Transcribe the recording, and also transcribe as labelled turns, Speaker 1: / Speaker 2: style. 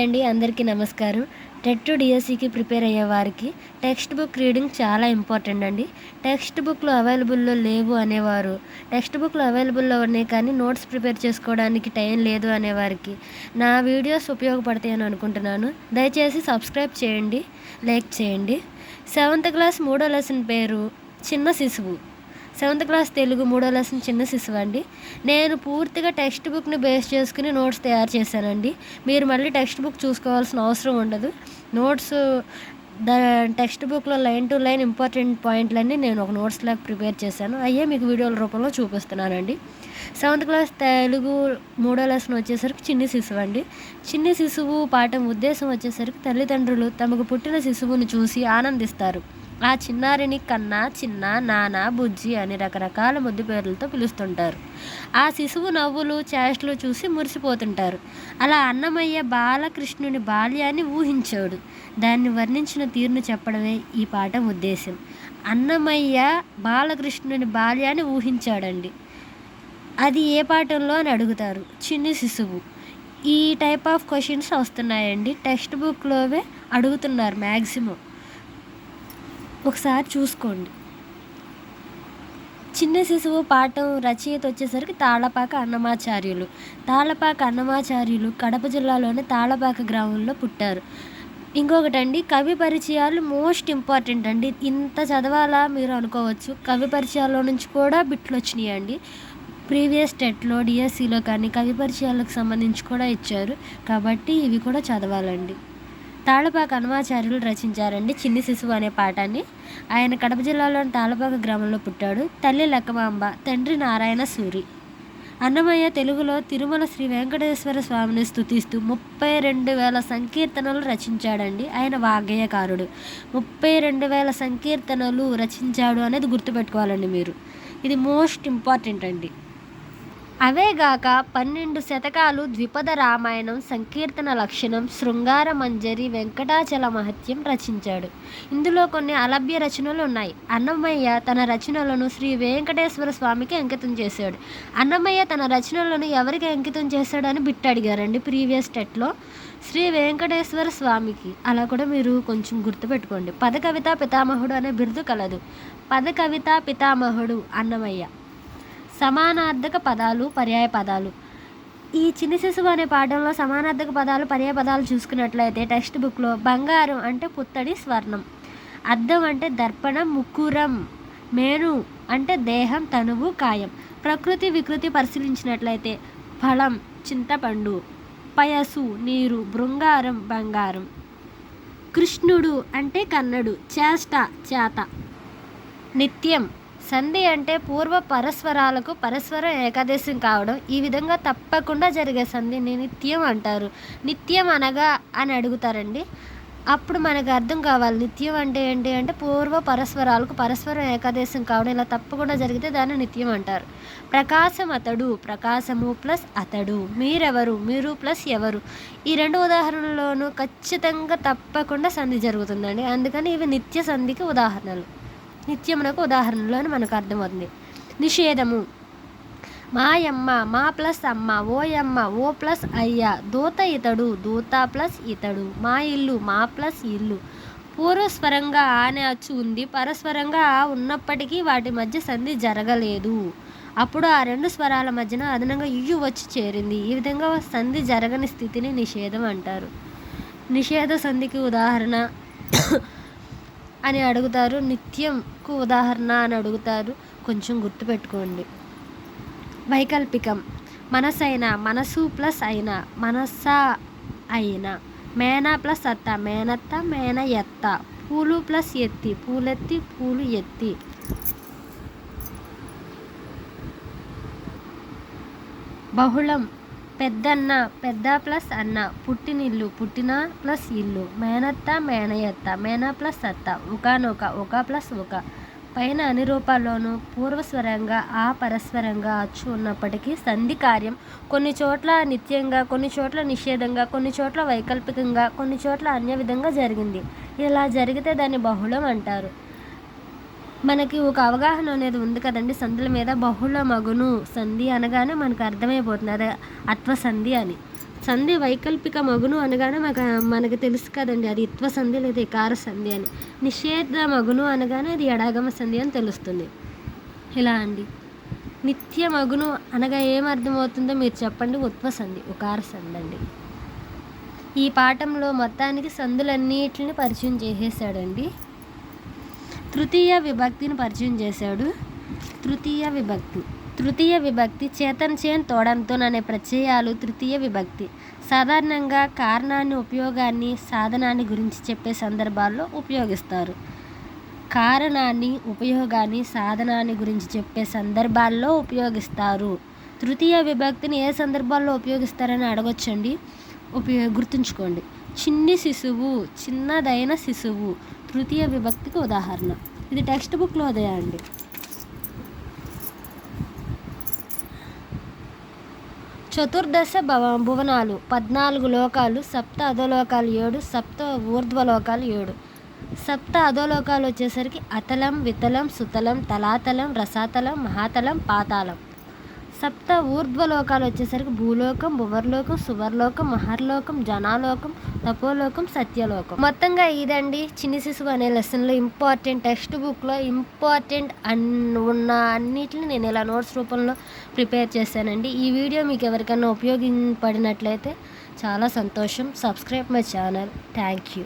Speaker 1: అండి అందరికీ నమస్కారం. టెట్ టు డిఎస్సికి ప్రిపేర్ అయ్యే వారికి టెక్స్ట్ బుక్ రీడింగ్ చాలా ఇంపార్టెంట్ అండి. టెక్స్ట్ బుక్లు అవైలబుల్లో లేవు అనేవారు. టెక్స్ట్ బుక్లు అవైలబుల్లో ఉన్నాయి కానీ నోట్స్ ప్రిపేర్ చేసుకోవడానికి టైం లేదు అనేవారికి. నా వీడియోస్ ఉపయోగపడతాయని అనుకుంటున్నాను. దయచేసి సబ్స్క్రైబ్ చేయండి లైక్ చేయండి. సెవెంత్ క్లాస్ మూడో లెసన్ పేరు చిన్న శిశువు. సెవెంత్ క్లాస్ తెలుగు మూడో లెసన్ చిన్న శిశువు అండి నేను పూర్తిగా టెక్స్ట్ బుక్ని బేస్ చేసుకుని నోట్స్ తయారు చేశానండి. మీరు మళ్ళీ టెక్స్ట్ బుక్ చూసుకోవాల్సిన అవసరం ఉండదు. నోట్స్ ద టెక్స్ట్ బుక్లో లైన్ టు లైన్ ఇంపార్టెంట్ పాయింట్లన్నీ నేను ఒక నోట్స్ లాగా ప్రిపేర్ చేశాను. అయ్యే మీకు వీడియోల రూపంలో చూపిస్తున్నానండి. సెవెంత్ క్లాస్ తెలుగు మూడో లెసన్ వచ్చేసరికి చిన్ని శిశువు అండి చిన్ని శిశువు పాఠం ఉద్దేశం వచ్చేసరికి తల్లిదండ్రులు తమకు పుట్టిన శిశువును చూసి ఆనందిస్తారు. ఆ చిన్నారిని కన్నా చిన్న నాన్న బుజ్జి అని రకరకాల ముద్దు పేర్లతో పిలుస్తుంటారు. ఆ శిశువు నవ్వులు చేష్టలు చూసి మురిసిపోతుంటారు. అలా అన్నమయ్య బాలకృష్ణుని బాల్యాన్ని ఊహించాడు. దాన్ని వర్ణించిన తీరును చెప్పడమే ఈ పాఠం ఉద్దేశం అన్నమయ్య బాలకృష్ణుని బాల్యాన్ని ఊహించాడండి. అది ఏ పాఠంలో అని అడుగుతారు. చిన్ని శిశువు. ఈ టైప్ ఆఫ్ క్వశ్చన్స్ వస్తున్నాయండి. టెక్స్ట్ బుక్లోవే అడుగుతున్నారు మ్యాక్సిమం ఒకసారి చూసుకోండి. చిన్న శిశువు పాఠం రచయిత వచ్చేసరికి తాళపాక అన్నమాచార్యులు. తాళపాక అన్నమాచార్యులు కడప జిల్లాలోని తాళపాక గ్రామంలో పుట్టారు. ఇంకొకటండి కవి పరిచయాలు మోస్ట్ ఇంపార్టెంట్ అండి. ఇంత చదవాలా మీరు అనుకోవచ్చు. కవి పరిచయాల్లో నుంచి కూడా బిట్లు వచ్చినాయండి. ప్రీవియస్ టెట్లో డిఎస్సిలో కానీ కవి పరిచయాలకు సంబంధించి కూడా ఇచ్చారు. కాబట్టి ఇవి కూడా చదవాలండి. తాళపాక హనుమాచార్యులు రచించారండి చిన్ని శిశువు అనే పాఠాన్ని. ఆయన కడప జిల్లాలోని తాళపాక గ్రామంలో పుట్టాడు. తల్లి లక్కమాంబ తండ్రి నారాయణ సూరి. అన్నమయ్య తెలుగులో తిరుమల శ్రీ వెంకటేశ్వర స్వామిని స్థుతిస్తూ ముప్పై రెండు వేల సంకీర్తనలు రచించాడండి. ఆయన వాగ్గేయకారుడు. ముప్పై రెండు వేల సంకీర్తనలు రచించాడు అనేది గుర్తుపెట్టుకోవాలండి మీరు. ఇది మోస్ట్ ఇంపార్టెంట్ అండి. అవేగాక పన్నెండు శతకాలు ద్విపద రామాయణం సంకీర్తన లక్షణం శృంగార మంజరి వెంకటాచల మహత్యం రచించాడు. ఇందులో కొన్ని అలభ్య రచనలు ఉన్నాయి. అన్నమయ్య తన రచనలను శ్రీ వెంకటేశ్వర స్వామికి అంకితం చేశాడు. అన్నమయ్య తన రచనలను ఎవరికి అంకితం చేశాడని బిట్ అడిగారండి ప్రీవియస్ టెట్లో శ్రీ వెంకటేశ్వర స్వామికి. అలా కూడా మీరు కొంచెం గుర్తుపెట్టుకోండి. పద కవిత పితామహుడు అనే బిరుదు కలదు. పద కవిత పితామహుడు అన్నమయ్య. సమానార్థక పదాలు పర్యాయ పదాలు. ఈ చిన్ని శిశువు అనే పాఠంలో సమానార్థక పదాలు పర్యాయ పదాలు చూసుకున్నట్లయితే టెక్స్ట్ బుక్లో బంగారం అంటే పుత్తడి స్వర్ణం. అద్దం అంటే దర్పణం ముక్కురం. మేను అంటే దేహం తనువు కాయం. ప్రకృతి వికృతి పరిశీలించినట్లయితే ఫలం చింతపండు. పయసు నీరు బృంగారం బంగారం. కృష్ణుడు అంటే కన్నడు చేష్ట చేత. నిత్యం సంధి అంటే పూర్వ పరస్వరాలకు పరస్వరం ఏకాదేశం కావడం. ఈ విధంగా తప్పకుండా జరిగే సంధిని నిత్యం అంటారు. నిత్యం అనగా అని అడుగుతారండి. అప్పుడు మనకు అర్థం కావాలి. నిత్యం అంటే ఏంటి అంటే పూర్వ పరస్వరాలకు పరస్పరం ఏకాదేశం కావడం. ఇలా తప్పకుండా జరిగితే దాన్ని నిత్యం అంటారు. ప్రకాశం అతడు ప్రకాశము ప్లస్ అతడు. మీరెవరు? మీరు ప్లస్ ఎవరు? ఈ రెండు ఉదాహరణలోనూ ఖచ్చితంగా తప్పకుండా సంధి జరుగుతుందండి. అందుకని ఇవి నిత్య సంధికి ఉదాహరణలు. నిత్యమునకు ఉదాహరణలో మనకు అర్థమవుతుంది. నిషేధము. మాయమ్మ మా ప్లస్ అమ్మ ఓయమ్మ ఓ ప్లస్ అయ్య దూత ఇతడు దూత ప్లస్ ఇతడు మా ఇల్లు మా ప్లస్ ఇల్లు. పూర్వస్వరంగా ఆనే అనే అచ్చు ఉంది పరస్వరంగా ఉన్నప్పటికీ వాటి మధ్య సంధి జరగలేదు. అప్పుడు ఆ రెండు స్వరాల మధ్యన అదనంగా ఇయ్యు వచ్చి చేరింది. ఈ విధంగా సంధి జరగని స్థితిని నిషేధం అంటారు. నిషేధ సంధికి ఉదాహరణ అని అడుగుతారు. నిత్యంకు ఉదాహరణ అని అడుగుతారు. కొంచెం గుర్తుపెట్టుకోండి వైకల్పికం. మనసైన మనసు ప్లస్ అయిన మనస్సా అయిన. మేన ప్లస్ అత్త. మేనత్త మేన ఎత్త. పూలు ప్లస్ ఎత్తి. పూలెత్తి పూలు ఎత్తి. బహుళం. పెద్దన్న పెద్ద ప్లస్ అన్న పుట్టినిల్లు పుట్టిన ప్లస్ ఇల్లు మేనత్త మేనయత్త మేన ప్లస్ అత్త ఒకనొక ఒక ప్లస్ ఒక. పైన అన్ని రూపాల్లోనూ పూర్వస్వరంగా ఆ పరస్వరంగా అచ్చు ఉన్నప్పటికీ సంధి కార్యం కొన్ని చోట్ల నిత్యంగా కొన్ని చోట్ల నిషేధంగా కొన్ని చోట్ల వైకల్పికంగా కొన్ని చోట్ల అన్య విధంగా జరిగింది. ఇలా జరిగితే దాన్ని బహుళం అంటారు. మనకి ఒక అవగాహన అనేది ఉంది కదండి. సంధుల మీద బహుళ మగును సంధి అనగానే మనకు అర్థమైపోతుంది. అదే అత్వ సంధి అని. సంధి వైకల్పిక మగును అనగానే మనకు మనకు తెలుసు కదండి. అది ఇత్వ సంధి లేదా ఇకార సంధి అని. నిషేధ మగును అనగానే అది ఎడాగమ సంధి అని తెలుస్తుంది. ఇలా అండి? నిత్య మగును అనగా ఏం అర్థమవుతుందో మీరు చెప్పండి. ఉత్వ సంధి ఉకార సంధి అండి. ఈ పాఠంలో మొత్తానికి సందులన్నిటిని పరిచయం చేసేసాడండి. తృతీయ విభక్తిని పరిచయం చేశాడు. తృతీయ విభక్తి. తృతీయ విభక్తి చేతన్ చేన్ తోడంతో అనే ప్రత్యయాలు తృతీయ విభక్తి. సాధారణంగా కారణాన్ని ఉపయోగాన్ని సాధనాన్ని గురించి చెప్పే సందర్భాల్లో ఉపయోగిస్తారు. కారణాన్ని ఉపయోగాన్ని సాధనాన్ని గురించి చెప్పే సందర్భాల్లో ఉపయోగిస్తారు. తృతీయ విభక్తిని ఏ సందర్భాల్లో ఉపయోగిస్తారని అడగొచ్చండి. ఉపయోగ గుర్తుంచుకోండి. చిన్ని శిశువు చిన్నదైన శిశువు తృతీయ విభక్తికి ఉదాహరణ. ఇది టెక్స్ట్ బుక్లో అదే అండి. చతుర్దశ భవ భువనాలు. పద్నాలుగు లోకాలు సప్త అధోలోకాలు ఏడు సప్త ఊర్ధ్వలోకాలు ఏడు. సప్త అధోలోకాలు వచ్చేసరికి అతలం వితలం సుతలం తలాతలం రసాతలం మహాతలం పాతాళం. సప్త ఊర్ధ్వలోకాలు వచ్చేసరికి భూలోకం భువర్లోకం సువర్లోకం మహర్లోకం జనాలోకం తపోలోకం సత్యలోకం. మొత్తంగా ఇదండి చిన్ని శిశువు అనే లెసన్లో ఇంపార్టెంట్ టెక్స్ట్ బుక్లో ఇంపార్టెంట్ అన్ ఉన్న అన్నిటిని నేను ఇలా నోట్స్ రూపంలో ప్రిపేర్ చేశానండి. ఈ వీడియో మీకు ఎవరికైనా ఉపయోగపడినట్లయితే చాలా సంతోషం. Subscribe my channel. Thank you.